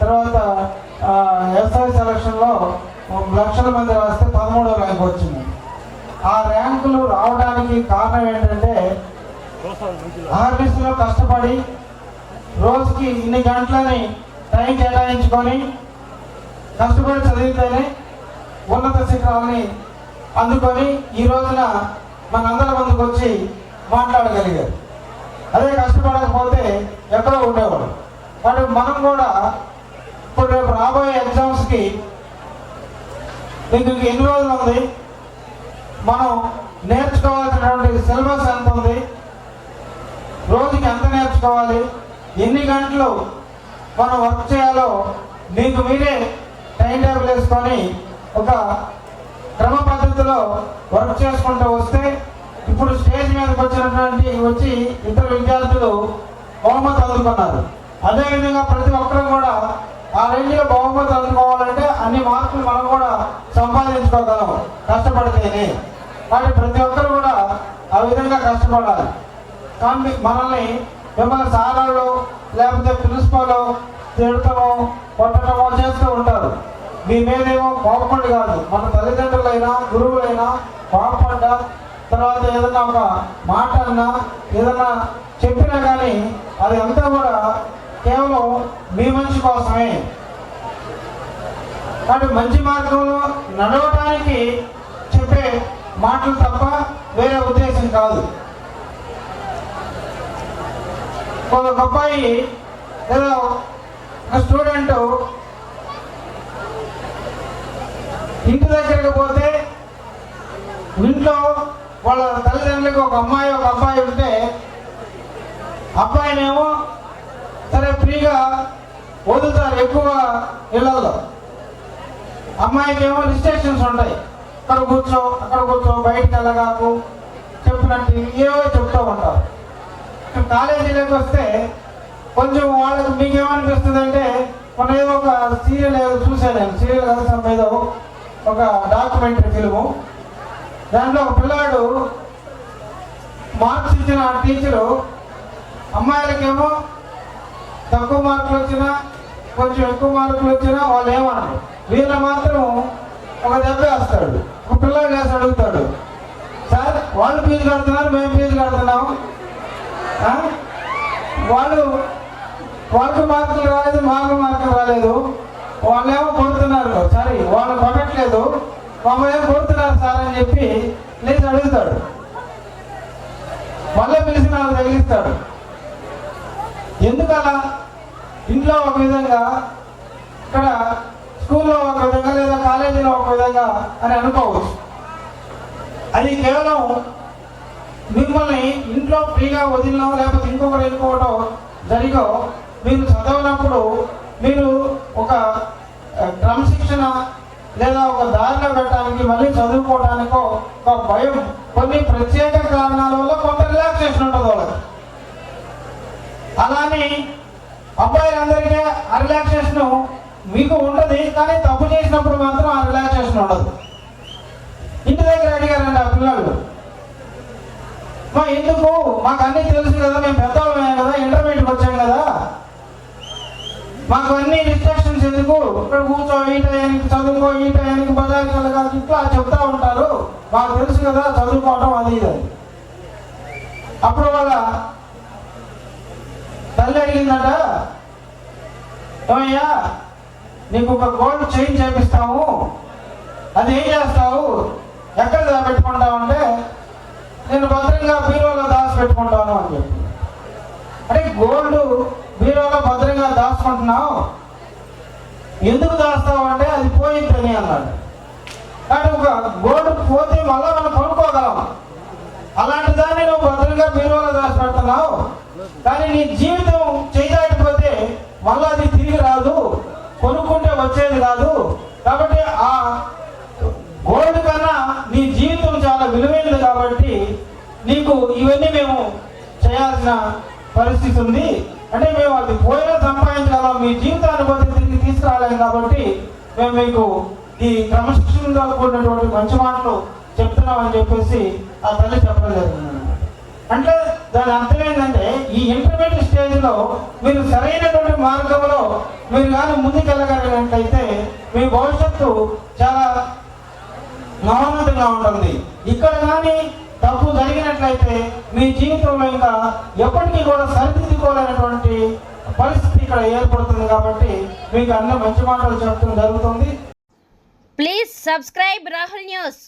తర్వాత ఎస్ఐ సెలక్షన్లో లక్షల మంది రాస్తే పదమూడో ర్యాంక్ వచ్చింది. ఆ ర్యాంకులు రావడానికి కారణం ఏంటంటే ఆర్మీస్లో కష్టపడి రోజుకి ఇన్ని గంటలని టైం కేటాయించుకొని కష్టపడి చదివితేనే ఉన్నత శిఖరాలని అందుకొని ఈ రోజున మనందరి ముందుకు వచ్చి మాట్లాడగలిగారు. అదే కష్టపడకపోతే ఎక్కడో ఉండేవాడు. కాబట్టి మనం కూడా ఇప్పుడు రాబోయే ఎగ్జామ్స్కి మీకు ఇంక ఎన్ని రోజులు ఉంది? మనం నేర్చుకోవాల్సినటువంటి సిలబస్ ఎంత ఉంది? రోజుకి ఎంత నేర్చుకోవాలి? ఎన్ని గంటలు మనం వర్క్ చేయాలో మీకు మీరే టైం టేబుల్ వేసుకొని ఒక క్రమ పద్ధతిలో వర్క్ చేసుకుంటూ వస్తే ఇప్పుడు స్టేజ్ మీదకి వచ్చినటువంటి వచ్చి ఇద్దరు విద్యార్థులు బహుమతి అందుకున్నారు. అదేవిధంగా ప్రతి ఒక్కరు కూడా ఆ రేంజ్లో బహుమతి అందుకోవాలంటే అన్ని మార్కులు మనం కూడా సంపాదించుకోగలం కష్టపడితేనే. కాబట్టి ప్రతి ఒక్కరు కూడా ఆ విధంగా కష్టపడాలి. కానీ మనల్ని మిమ్మల్ని సారాలు లేకపోతే ప్రిన్సిపల్ తిడటమో కొట్టడమో చేస్తూ ఉంటారు. మీ మీదేమో కోపపడి కాదు. మన తల్లిదండ్రులైనా గురువులైనా కోపపడ్డా తర్వాత ఏదైనా ఒక మాట అన్నా ఏదైనా చెప్పినా కానీ అది అంతా కూడా కేవలం మీ మంచి కోసమే. కాబట్టి మంచి మార్గంలో నడవడానికి చెప్పే మాటలు తప్ప వేరే ఉద్దేశం కాదు. ఒక అబ్బాయి లేదా ఒక స్టూడెంట్ ఇంటి దగ్గరికి పోతే ఇంట్లో వాళ్ళ తల్లిదండ్రులకు ఒక అమ్మాయి ఒక అబ్బాయి ఉంటే అబ్బాయినేమో సరే ఫ్రీగా వదులుతారు ఎక్కువ వెళ్ళదు అమ్మాయికి ఏమో రిస్ట్రిక్షన్స్ ఉంటాయి. అక్కడ కూర్చో అక్కడ కూర్చో బయటకు వెళ్ళగాకు చెప్పినట్టు ఏవో చెప్తూ ఉంటారు. కాలేజీలోకి వస్తే కొంచెం వాళ్ళకి మీకేమనిపిస్తుంది అంటే మన ఏదో ఒక సీరియల్ ఏదో చూశాను నేను. సీరియల్ కదా ఏదో ఒక డాక్యుమెంటరీ ఫిల్ము దాంట్లో ఒక పిల్లాడు మార్క్స్ ఇచ్చిన టీచరు అమ్మాయిలకేమో తక్కువ మార్కులు వచ్చినా కొంచెం ఎక్కువ మార్కులు వచ్చినా వాళ్ళు ఏమన్నారు వీళ్ళ మాత్రం ఒక దెబ్బ వేస్తాడు. ఒక పిల్లలు వేసి అడుగుతాడు. సార్ వాళ్ళు ఫీజు కడుతున్నారు మేము ఫీజు కడుతున్నాము వాళ్ళు వాళ్ళకు మార్కులు రాలేదు మాకు మార్కులు రాలేదు. వాళ్ళేమో కొడుతున్నారు. సారీ వాళ్ళు కొట్టట్లేదు. మమ్మల్ని ఏమో కొడుతున్నారు సార్ అని చెప్పి లేచి అడుగుతాడు. మళ్ళీ పిలిచి నాకు తగిలిస్తాడు. ఎందుకలా? ఇంట్లో ఒక విధంగా ఇక్కడ స్కూల్లో ఒక విధంగా లేదా కాలేజీలో ఒక విధంగా అని అనుకోవచ్చు. అది కేవలం మిమ్మల్ని ఇంట్లో ఫ్రీగా వదిలినో లేకపోతే ఇంకొకరు వెళ్ళిపోవడం జరిగో మీరు చదవనప్పుడు మీరు ఒక క్రమశిక్షణ లేదా ఒక దారిలో పెట్టడానికి మళ్ళీ చదువుకోవడానికో ఒక భయం కొన్ని ప్రత్యేక కారణాల వల్ల కొంత రిలాక్సేషన్ ఉంటుంది వాళ్ళకి. అలానే అబ్బాయిలందరికీ ఆ రిలాక్సేషన్ మీకు ఉండదు కానీ తప్పు చేసినప్పుడు మాత్రం ఆ రిలాక్సేషన్ ఉండదు. ఇంటి దగ్గర అడిగారండి ఆ పిల్లలు మా ఎందుకు? మాకు అన్నీ తెలుసు కదా మేము పెద్దవాళ్ళమే కదా ఇంటర్మీడియట్కి వచ్చాం కదా. మాకు అన్ని రిస్ట్రిక్షన్స్ ఎందుకు? ఇక్కడ కూర్చో ఈ టయానికి చదువుకో ఈ టయానికి బజార్కి వెళ్ళగా ఇట్లా చెప్తా ఉంటారు. మాకు తెలుసు కదా చదువుకోవటం అది ఇది అప్పుడు వాళ్ళ తల్లి అడిగిందట ఏమయ్యా నీకు ఒక గోల్డ్ చైన్ చేపిస్తాము. అది ఏం చేస్తావు? ఎక్కడ దా అంటే నేను భద్రంగా బీరోలో దాచి పెట్టుకుంటాను అని చెప్పి. అంటే గోల్డ్ బీరోలో భద్రంగా దాచుకుంటున్నావు? ఎందుకు దాస్తావు అంటే అది పోయిందని అన్నాడు. అంటే ఒక గోల్డ్ పోతే మళ్ళా నువ్వు భద్రంగా దాచిపెడుతున్నావు కానీ నీ జీవితం చేయలేకపోతే మళ్ళీ అది తిరిగి రాదు. కొనుక్కుంటే వచ్చేది కాదు. కాబట్టి ఆ గోల్డ్ కన్నా నీ జీవితం చాలా విలువైనది కాబట్టి నీకు ఇవన్నీ మేము చేయాల్సిన పరిస్థితి ఉంది. అంటే మేము అది పోయినా సంపాదించగలం మీ జీవితాన్ని బట్టి తిరిగి తీసుకురాలేము కాబట్టి మేము మీకు ఈ క్రమశిక్షణగా కూడినటువంటి మంచి మాటలు చెప్తున్నామని చెప్పేసి ఆ తల్లి చెప్పడం జరిగింది. అంటే దాని అర్థం ఏంటంటే ఈ ఇంటర్మీడియట్ స్టేజ్లో మీరు సరైనటువంటి మార్గంలో మీరు కానీ ముందుకెళ్ళగలిగినట్లయితే మీ భవిష్యత్తు చాలా మహోన్నతంగా ఉంటుంది. ఇక్కడ కానీ తప్పు జరిగినట్లయితే మీ జీవితంలో ఇంకా ఎప్పటికీ కూడా సరిదిద్దుకోలేనటువంటి పరిస్థితి ఇక్కడ ఏర్పడుతుంది కాబట్టి మీకు అన్ని మంచి మాటలు చెప్పడం జరుగుతుంది. Please subscribe Rahul news